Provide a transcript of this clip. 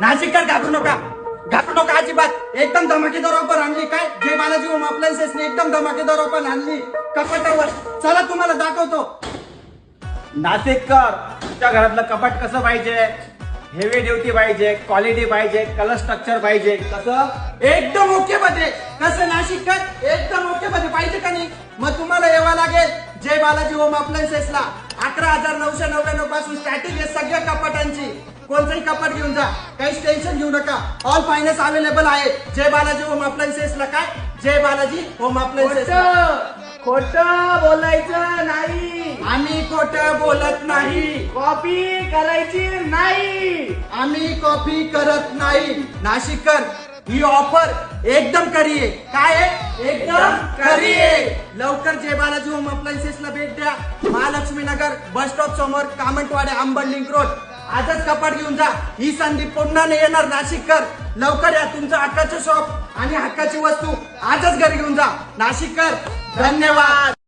नाशिककर घाबरू नका. घाबरू नका अजिबात. एकदम धमाकेदार ऑफर आणली. काय? जय बालाजी होम अप्लायन्सेसने एकदम धमाकेदार ऑफर आणली. कपाटावर. चला तुम्हाला दाखवतो. नाशिककर तुमच्या घरातलं कपाट कसं पाहिजे? हेवी ड्युटी पाहिजे क्वालिटी पाहिजे कलर स्ट्रक्चर पाहिजे. कसं? एकदम ओके मध्ये. कसं नाशिककर? एकदम ओके मध्ये. पाहिजे का नाही? मग तुम्हाला यावं लागेल. जय बालाजी होम अप्लायन्सेसला. अकरा हजार नऊशे नव्याण्णवपासून स्टॅटिक आहे सगळ्या कपाटांची. कोणतंही कपाट घेऊन जा. काहीच टेन्शन घेऊ नका. ऑल फायनान्स अवेलेबल आहे. जय बालाजी होम अप्लायन्सेसला काय? जय बालाजी होम अप्लायन्सेस खोट बोलायचं नाही. आम्ही खोट बोलत नाही. कॉपी करायची नाही. आम्ही कॉफी करत नाही. नाशिककर ही ऑफर एकदम आहे. काय एकदम खरी आहे. लवकर जे बालाजी होम अप्लायन्सेसला भेट द्या. महालक्ष्मी नगर बस स्टॉप समोर कामंटवाडे आंबड लिंक रोड आजच कपाट घेऊन जा. ही संधी पुन्हा नाही येणार नाशिककर. लवकर या तुमचं हक्काचं शॉप आणि हक्काची वस्तू. आजच घरी घेऊन जा. नाशिककर. धन्यवाद.